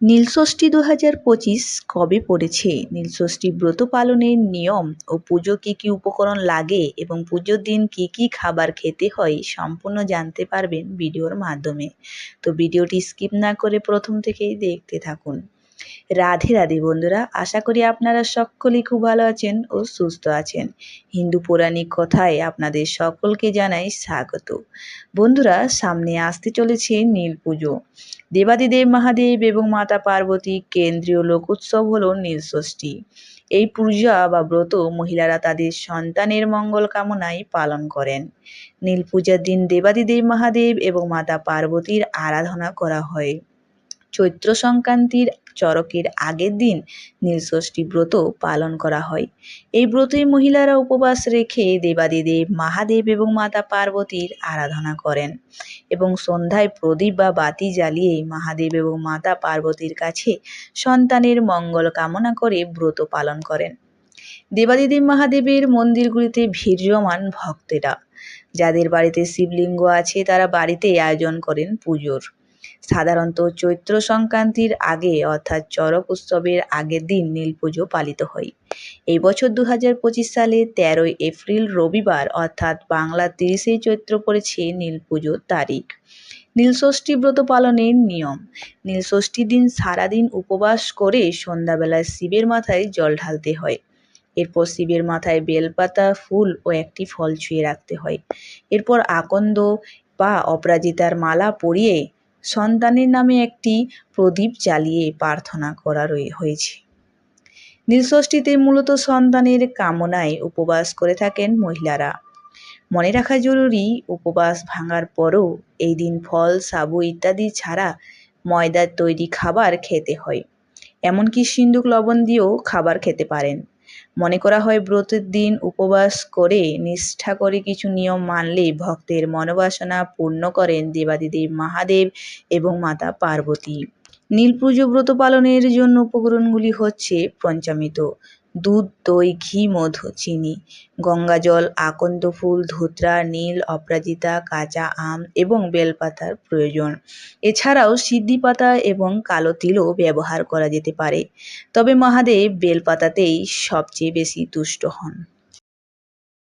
নীলষষ্ঠী দু হাজার পঁচিশ কবে পড়েছে? নীলষষ্ঠী ব্রত পালনের নিয়ম ও পুজো কী কী উপকরণ লাগে এবং পুজোর দিন কী কী খাবার খেতে হয় সম্পূর্ণ জানতে পারবেন ভিডিওর মাধ্যমে। তো ভিডিওটি স্কিপ না করে প্রথম থেকেই দেখতে থাকুন। রাধে রাধে বন্ধুরা, আশা করি আপনারা সকলেই খুব ভালো আছেন ও সুস্থ আছেন। হিন্দু পৌরাণিক কথায় আপনাদের সকলকে জানাই স্বাগত। বন্ধুরা, সামনে আসতে চলেছে নীল পুজো। দেবাদিদেব মহাদেব এবং মাতা পার্বতী কেন্দ্রীয় লোকোৎসব হলো নীলষষ্ঠী এই পূজা বা ব্রত মহিলারা তাদের সন্তানের মঙ্গল কামনায় পালন করেন। নীল পূজার দিন দেবাদিদেব মহাদেব এবং মাতা পার্বতীর আরাধনা করা হয়। চৈত্র সংক্রান্তির চরকের আগের দিন নীলষষ্ঠী ব্রত পালন করা হয়। এই ব্রতে মহিলারা উপবাস রেখে দেবাদিদেব, মহাদেব এবং মাতা পার্বতীর আরাধনা করেন এবং সন্ধ্যায় প্রদীপ বা বাতি জ্বালিয়ে মহাদেব এবং মাতা পার্বতীর কাছে সন্তানের মঙ্গল কামনা করে ব্রত পালন করেন। দেবাদিদেব, মহাদেবের মন্দিরগুলিতে ভিড় জমান ভক্তেরা, যাদের বাড়িতে শিবলিঙ্গ আছে, তারা বাড়িতে আয়োজন করেন পুজোর। সাধারণত চৈত্র সংক্রান্তির আগে অর্থাৎ চড়ক উৎসবের আগের দিন নীল পুজো পালিত হয়। এই বছর দু হাজার পঁচিশ সালে তেরোই এপ্রিল রবিবার অর্থাৎ বাংলা তিরিশে চৈত্র পড়েছে নীল পুজোর তারিখ। নীলষষ্ঠী ব্রত পালনের নিয়ম। নীলষষ্ঠীর দিন সারাদিন উপবাস করে সন্ধ্যাবেলায় শিবের মাথায় জল ঢালতে হয়। এরপর শিবের মাথায় বেলপাতা, ফুল ও একটি ফল ছুঁয়ে রাখতে হয়। এরপর আকন্দ বা অপরাজিতার মালা পরিয়ে সন্তানের নামে একটি প্রদীপ জ্বালিয়ে প্রার্থনা করা হয়েছে। নীলষষ্ঠীতে মূলত সন্তানের কামনায় উপবাস করে থাকেন মহিলারা। মনে রাখা জরুরি, উপবাস ভাঙার পরও এই দিন ফল, সাবু ইত্যাদি ছাড়া ময়দার তৈরি খাবার খেতে হয়। এমনকি সিন্দুক লবণ দিয়েও খাবার খেতে পারেন। মনে করা হয় ব্রতের দিন উপবাস করে নিষ্ঠা করে কিছু নিয়ম মানলে ভক্তের মনোবাসনা পূর্ণ করেন দেবাদিদেব মহাদেব এবং মাতা পার্বতী। নীল পুজো ব্রত পালনের জন্য উপকরণগুলি হচ্ছে পঞ্চামৃত দুধ, দই, ঘি, মধু, চিনি, গঙ্গাজল, আকন্দ ফুল, ধুতরা, নীল, অপরাজিতা, কাঁচা আম এবং বেলপাতার প্রয়োজন। এছাড়াও সিদ্ধি পাতা এবং কালো তিলও ব্যবহার করা যেতে পারে। তবে মহাদেব বেলপাতাতেই সবচেয়ে বেশি তুষ্ট হন।